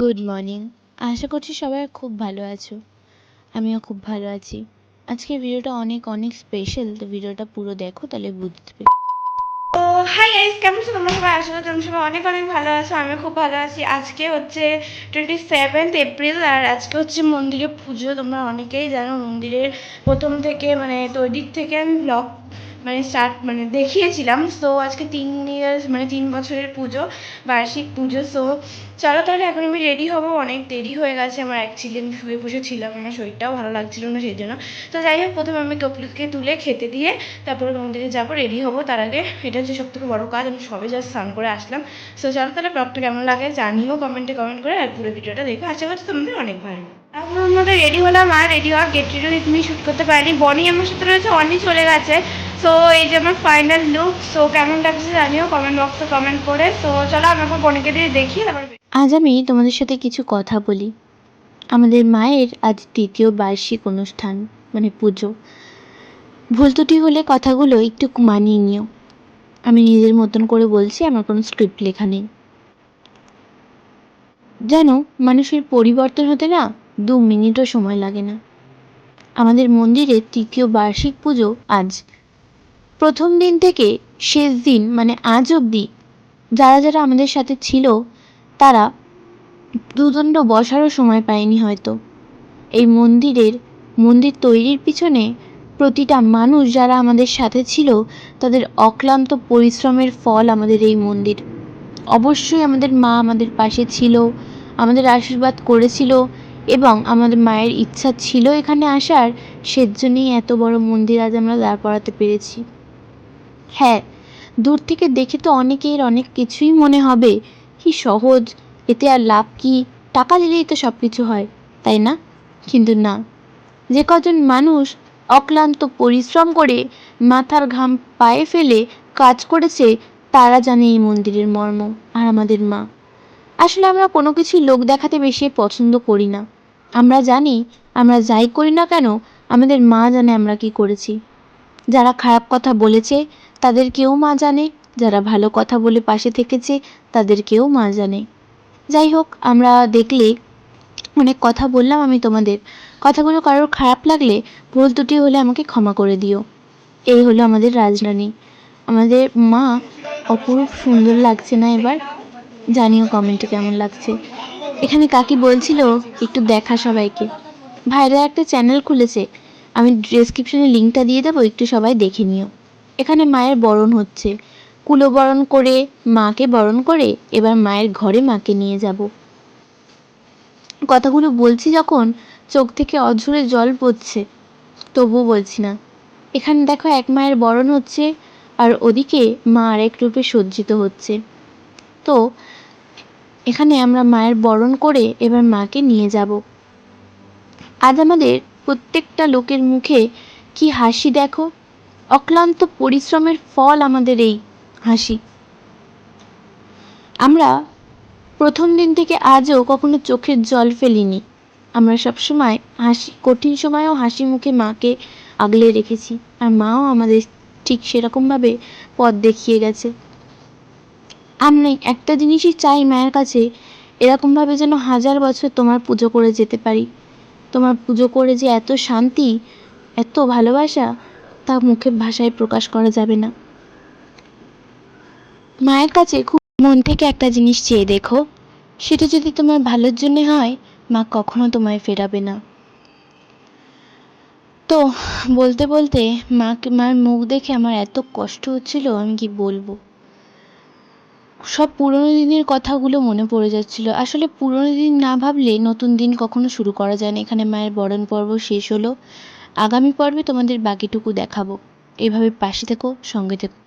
Good morning আশা করছি সবাই খুব ভালো আছো। আমিও খুব ভালো আছি। আজকের ভিডিওটা অনেক অনেক স্পেশাল তো ভিডিওটা পুরো দেখো, তাহলে পেরে তো হাই গাইস কেমন আছো? তোমরা সবাই? আসলে তোমরা সবাই অনেক অনেক ভালো আছো। আমি খুব ভালো আছি। আজকে হচ্ছে টোয়েন্টি সেভেন্থ এপ্রিল আর আজকে হচ্ছে মন্দিরে পুজো। তোমরা অনেকেই জানো মন্দিরের প্রথম থেকে মানে তৈরির থেকে আমি ব্লগ মানে স্টার্ট মানে দেখিয়েছিলাম। সো আজকে তিন ইয়ার্স মানে তিন বছরের পুজো, বার্ষিক পুজো। সো চলো তাহলে এখন আমি রেডি হব। অনেক দেরি হয়ে গেছে। আমার অ্যাকচুয়ালি আমি শুয়ে বসে ছিলাম। আমার শরীরটাও ভালো লাগছিল না সেই জন্য। তো যাই হোক, প্রথমে আমি কপিলকে তুলে খেতে দিয়ে তারপরে মন্দিরে যাব রেডি হব। তার আগে এটা হচ্ছে সব থেকে বড়ো কাজ। আমি সবে জাস্ট স্নান করে আসলাম। সো চলো তাহলে ব্লগটা কেমন লাগে জানিও কমেন্টে কমেন্ট করে আর পুরো ভিডিওটা দেখো। আশা করছি তোমাদের অনেক ভালো এখন মধ্যে রেডি হলাম। আর রেডি হওয়া গেট রেডি তুমি শ্যুট করতে পারিনি বনি আমার সাথে রয়েছে অনি চলে গেছে। সো এই যে আমার ফাইনাল লুক সো কেমন লাগছে জানিও কমেন্ট বক্সে কমেন্ট করে। সো চলো আমি এখন বনিকে দিয়ে দেখি, তারপর আজ আমি তোমাদের সাথে কিছু কথা বলি। আমাদের মায়ের আজ তৃতীয় বার্ষিক অনুষ্ঠান মানে পুজো। ভুল ত্রুটি হলে কথাগুলো একটু মানিয়ে নিও। আমি নিজের মতন করে বলছি, আমার কোনো স্ক্রিপ্ট লেখা নেই। জানো, মানুষের পরিবর্তন হতে না দু মিনিটও সময় লাগে না। আমাদের মন্দিরের তৃতীয় বার্ষিক পুজো আজ। প্রথম দিন থেকে শেষ দিন মানে আজ অবধি যারা যারা আমাদের সাথে ছিল, তারা দুদণ্ড বসারও সময় পায়নি হয়তো। এই মন্দিরের, মন্দির তৈরির পিছনে প্রতিটা মানুষ যারা আমাদের সাথে ছিল, তাদের অক্লান্ত পরিশ্রমের ফল আমাদের এই মন্দির। অবশ্যই আমাদের মা আমাদের পাশে ছিল, আমাদের আশীর্বাদ করেছিল এবং আমাদের মায়ের ইচ্ছা ছিল এখানে আসার, সেজন্যই এত বড় মন্দির আজ আমরা দাঁড় করাতে পেরেছি। হ্যাঁ দূর থেকে দেখে তো অনেকের অনেক কিছুই মনে হবে। কি সহজ, এতে আর লাভ কি? টাকা দিলেই তো সব কিছু হয়, তাই না? কিন্তু না। যে কজন মানুষ অক্লান্ত পরিশ্রম করে মাথার ঘাম পায়ে ফেলে কাজ করেছে, তারা জানে এই মন্দিরের মর্ম আর আমাদের মা। আসলে আমরা কোনো কিছুই লোক দেখাতে বেশি পছন্দ করি না। আমরা জানি, আমরা যাই করি না কেন, আমাদের মা জানে আমরা কি করেছি। যারা খারাপ কথা বলেছে তাদেরকেও মা জানে। যারা ভালো কথা বলে পাশে থেকেছে, তাদেরকেও মা জানে। যাই হোক, আমরা দেখলে অনেক কথা বললাম আমি তোমাদের। কথাগুলো কারোর খারাপ লাগলে, ভুল দুটি হলে আমাকে ক্ষমা করে দিও। এই হলো আমাদের রাজরানী। আমাদের মা অপরূপ সুন্দর লাগছে না এবার? জানিও কমেন্টে কেমন লাগছে। এখানে কাকি বলছিল, একটু দেখা সবাইকে। ভাইরা একটা চ্যানেল খুলেছে। আমি ডেসক্রিপশনে লিঙ্কটা দিয়ে দেবো, একটু সবাই দেখে নিও। এখানে মায়ের বরণ হচ্ছে। কুলো বরণ করে মাকে বরণ করে এবার মায়ের ঘরে মাকে নিয়ে যাব। কথাগুলো বলছি যখন চোখ থেকে অঝরে জল পড়ছে, তবুও বলছি না। এখানে দেখো এক মায়ের বরণ হচ্ছে আর ওদিকে মা আরেক রূপে সজ্জিত হচ্ছে। তো এখানে আমরা মায়ের বরণ করে এবার মাকে নিয়ে যাব। আজ আমাদের প্রত্যেকটা লোকের মুখে কি হাসি দেখো? অক্লান্ত পরিশ্রমের ফল আমাদের এই হাসি। আমরা প্রথম দিন থেকে আজও কখনো চোখের জল ফেলিনি। আমরা সবসময় হাসি, কঠিন সময়েও হাসি মুখে মাকে আগলে রেখেছি। আর মাও আমাদের ঠিক সেরকমভাবে পথ দেখিয়ে গেছে। আমি একটা জিনিসই চাই মায়ের কাছে, এরকমভাবে যেন হাজার বছর তোমার পুজো করে যেতে পারি। তোমার পুজো করে যে এত শান্তি, এত ভালোবাসা তা মুখে ভাষায় প্রকাশ করা যাবে না। মায়ের কাছে খুব মন থেকে একটা জিনিস চেয়ে দেখো, সেটা যদি তোমার ভালোর জন্য হয়, মা কখনো তোমায় ফেরাবে না। তো, বলতে বলতে মাকে, মার মুখ দেখে আমার এত কষ্ট হচ্ছিল, আমি কি বলব? সব পুরনো দিনের কথাগুলো মনে পড়ে যাচ্ছিল। আসলে পুরনো দিন না ভাবলে নতুন দিন কখনো শুরু করা যায় না। এখানে মায়ের বরণ পর্ব শেষ হলো। আগামী পর্বে তোমাদের বাকিটুকু দেখাবো। এভাবে পাশে থেকো সঙ্গে থেকো।